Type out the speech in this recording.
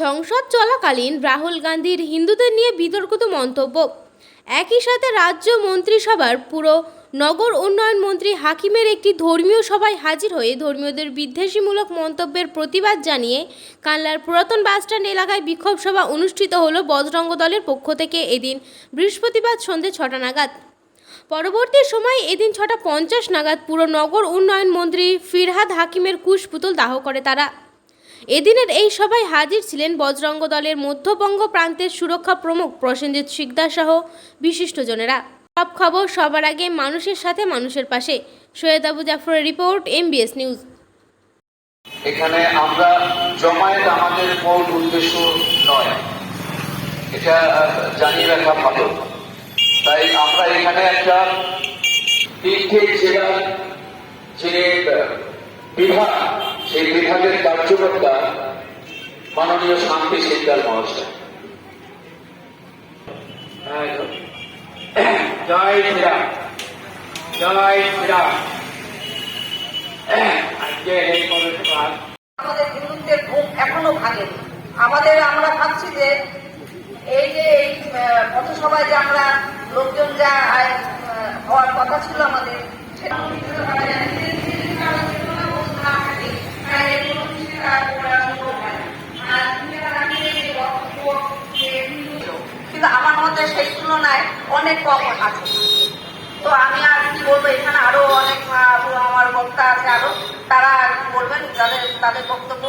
সংসদ চলাকালীন রাহুল গান্ধীর হিন্দুদের নিয়ে বিতর্কিত মন্তব্য। একই সাথে রাজ্য মন্ত্রিসভার পুরো নগর উন্নয়ন মন্ত্রী হাকিমের একটি ধর্মীয় সভায় হাজির হয়ে ধর্মীয়দের বিদ্বেষীমূলক মন্তব্যের প্রতিবাদ জানিয়ে কানলার পুরাতন বাসস্ট্যান্ড এলাকায় বিক্ষোভ সভা অনুষ্ঠিত হল বজরঙ্গ দলের পক্ষ থেকে এদিন বৃহস্পতিবার সন্ধে ছটা নাগাদ। পরবর্তী সময়ে এদিন ছটা পঞ্চাশ নাগাদ পুরো নগর উন্নয়ন মন্ত্রী ফিরহাদ হাকিমের কুশ পুতুল দাহ করে তারা। এদিনের এই সভায় হাজির ছিলেন বজরঙ্গ দলের মধ্যবঙ্গ প্রান্তের সুরক্ষা প্রমুখ প্রসেনজিৎ শিকদার সহ বিশিষ্টজনেরা। সব খবর সবার আগে মানুষের সাথে মানুষের পাশে। সৈয়দ আবু জাফরের রিপোর্ট এমবিএস নিউজ এখানে আমরা জমায়েত আমাদের মূল উদ্দেশ্য নয়। এটা জানিয়ে রাখা ভালো। তাই আমরা এখানে একটা তিনটে জেলার যে বিভাগ সেই বিভাগের কার্যকর্তা মাননীয় শান্তি সিকদার মহাশয়। জয় শ্রীরাম জয় শ্রীরাম। এই আমাদের হিন্দুদের ঘুম এখনও ভাঙেনি। আমাদের আমরা ভাবছি যে এই যে এই পথসভায় যে আমরা লোকজন যা আহ, হওয়ার কথা ছিল আমাদের সেটা মতে সেই তুলনায় অনেক কম আছে। তো আমি আর কি বলব, এখানে আরও অনেক আমার বক্তা আছে আরও, তারা বলবেন, যাদের তাদের বক্তব্য